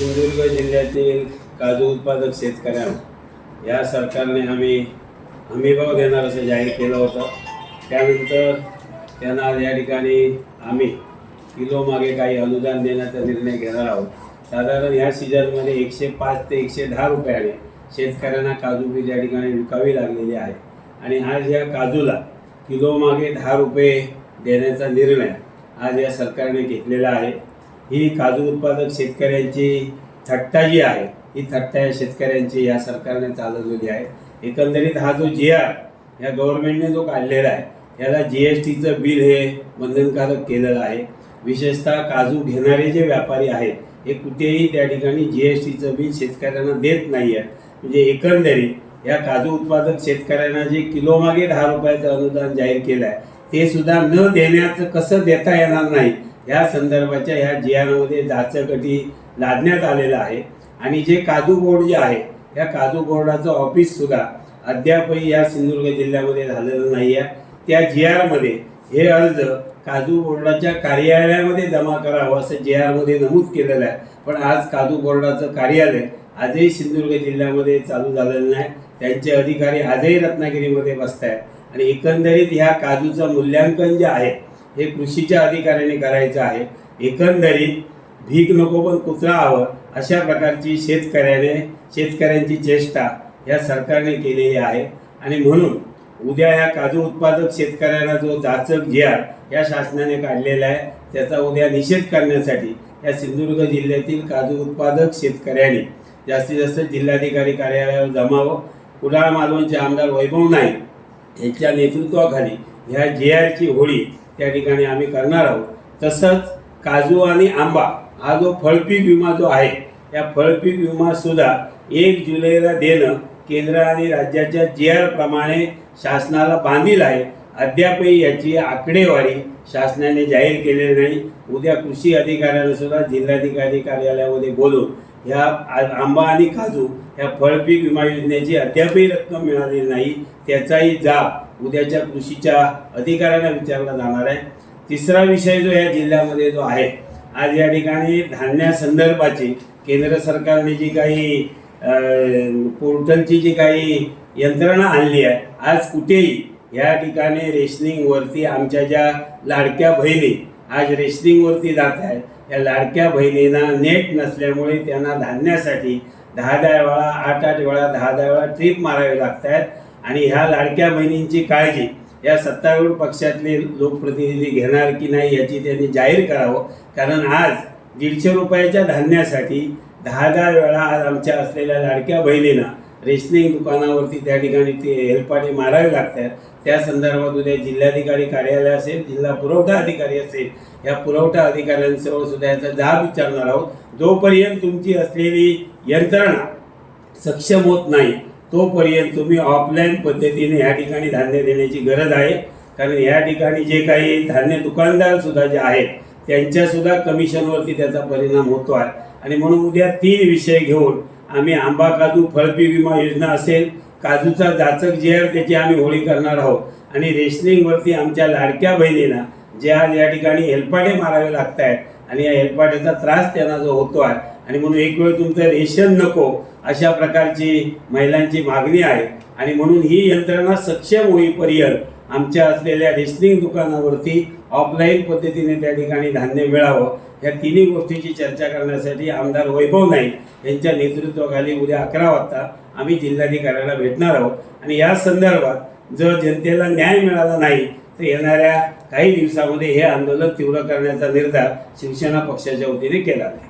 सिंधुदुर्ग जिल्ह्यातील काजू उत्पादक शेतकऱ्यांना या सरकारने आम्ही हमीभाव देणार असं जाहीर केलं होतं. त्यानंतर त्यांना आज या ठिकाणी आम्ही किलो मागे काही अनुदान देण्याचा निर्णय घेणार आहोत. साधारण ह्या सीझनमध्ये एकशे पाच ते एकशे दहा रुपयाने शेतकऱ्यांना काजू बीज या ठिकाणी विकावी लागलेली आहे. आणि आज या काजूला किलो मागे दहा रुपये देण्याचा निर्णय आज या सरकारने घेतलेला आहे. ही काजू उत्पादक शेतकऱ्यांची थट्टा जी आहे ही थट्टा या शेतकऱ्यांची या सरकारने चालवलेली आहे. एकंदरीत हा जो जी आर या गव्हर्नमेंटने जो काढलेला आहे याला जी एस टीचं बिल हे बंधनकारक केलेलं आहे. विशेषतः काजू घेणारे जे व्यापारी आहेत हे कुठेही त्या ठिकाणी जी एस टीचं बिल शेतकऱ्यांना देत नाही आहे म्हणजे एकंदरीत या काजू उत्पादक शेतकऱ्यांना जे किलोमागे दहा रुपयाचं अनुदान जाहीर केलं आहे ते सुद्धा न देण्याचं कसं देता येणार नाही? या संदर्भाच्या ह्या जी आरमध्ये जाचकटी लादण्यात आलेलं आहे. आणि जे काजू बोर्ड जे आहे या काजू बोर्डाचं ऑफिस सुद्धा अद्यापही या सिंधुदुर्ग जिल्ह्यामध्ये झालेलं नाही आहे. त्या जी आरमध्ये हे अर्ज काजू बोर्डाच्या कार्यालयामध्ये जमा करावं असं जी आरमध्ये नमूद केलेलं आहे. पण आज काजू बोर्डाचं कार्यालय आजही सिंधुदुर्ग जिल्ह्यामध्ये चालू झालेलं नाही. त्यांचे अधिकारी आजही रत्नागिरीमध्ये बसत आहेत आणि एकंदरीत ह्या काजूचं मूल्यांकन जे आहे हे कृषीच्या अधिकाऱ्याने करायचं आहे. एकंदरीत भीक नको पण कुत्रा हवं अशा प्रकारची शेतकऱ्याने शेतकऱ्यांची चेष्टा या सरकारने केलेली आहे. आणि म्हणून उद्या या काजू उत्पादक शेतकऱ्यांना जो जाचक झियार या शासनाने काढलेला आहे त्याचा उद्या निषेध करण्यासाठी या सिंधुदुर्ग जिल्ह्यातील काजू उत्पादक शेतकऱ्यांनी जास्तीत जास्त जिल्हाधिकारी कार्यालयावर जमावं. कुडाळ मालवणचे आमदार वैभव नाईक यांच्या नेतृत्वाखाली ह्या जे आरची होळी त्या ठिकाणी आम्ही करणार आहोत. तसंच काजू आणि आंबा हा जो फळपीक विमा जो आहे या फळपीक विमा सुद्धा एक जुलैला देणं केंद्र आणि राज्याच्या जी आर प्रमाणे शासनाला बांधील आहे. अद्यापही याची आकडेवारी शासनाने जाहीर केलेली नाही. उद्या कृषी अधिकाऱ्यांना सुद्धा जिल्हाधिकारी कार्यालयामध्ये बोलून ह्या आंबा आणि काजू ह्या फळपीक विमा योजनेची अद्यापही रक्कम मिळालेली नाही. त्याचाही जाब उद्याच्या कृषीच्या अधिकाऱ्यांना विचारला जाणार आहे. तिसरा विषय जो या जिल्ह्यामध्ये जो आहे आज या ठिकाणी धान्यासंदर्भाची केंद्र सरकारने जी काही पोर्टलची जी काही यंत्रणा आणली आहे आज कुठेही या ठिकाणी रेशनिंगवरती आमच्या ज्या लाडक्या बहिणी आज रेशनिंगवरती जात आहेत या लाडक्या बहिणींना नेट नसल्यामुळे त्यांना धान्यासाठी दहा दहा वेळा आठ आठ वेळा दहा दहा वेळा ट्रिप मारावे लागत आहेत. आणि ह्या लाडक्या बहिणींची काळजी या सत्तारूढ पक्षातले लोकप्रतिनिधी घेणार की नाही याची त्यांनी जाहीर करावं. कारण आज दीडशे रुपयाच्या धान्यासाठी दहा दहा वेळा आज आमच्या असलेल्या लाडक्या बहिणींना रेशनिंग दुकानावरती त्या ठिकाणी ते हेलपाटे मारावे लागतात. त्या संदर्भात उद्या जिल्हाधिकारी कार्यालय असेल जिल्हा पुरवठा अधिकारी असेल या पुरवठा अधिकाऱ्यांसह सुद्धा याचा जाब विचारणार आहोत. जोपर्यंत तुमची असलेली यंत्रणा सक्षम होत नाही तोपर्यंत तुम्ही ऑफलाईन पद्धतीने या ठिकाणी धान्य देण्याची गरज आहे. कारण या ठिकाणी जे काही धान्य दुकानदारसुद्धा जे आहेत त्यांच्यासुद्धा कमिशनवरती त्याचा परिणाम होतो आहे. आणि म्हणून उद्या तीन विषय घेऊन आम्ही आंबा काजू फळपी विमा योजना असेल काजूचा जाचक जे आहे त्याची आम्ही होळी करणार आहोत. आणि रेशनिंगवरती आमच्या लाडक्या बहिणींना जे आज या ठिकाणी हेलपाटे मारावे लागत आहेत आणि या हेलपाट्याचा त्रास त्यांना जो होतो आहे आणि म्हणून एक वेळ तुमचं रेशन नको अशा प्रकारची महिलांची मागणी आहे. आणि म्हणून ही यंत्रणा सक्षम होईपर्यंत आमच्या असलेल्या रेशनिंग दुकानावरती ऑफलाईन पद्धतीने त्या ठिकाणी धान्य मिळावं. या तिन्ही गोष्टीची चर्चा करण्यासाठी आमदार वैभव नाईक यांच्या नेतृत्वाखाली उद्या अकरा वाजता आम्ही जिल्हाधिकाऱ्याला भेटणार आहोत. आणि या संदर्भात जर जनतेला न्याय मिळाला नाही तर येणाऱ्या काही दिवसामध्ये हे आंदोलन तीव्र करण्याचा निर्धार शिवसेना पक्षाच्या वतीने केला आहे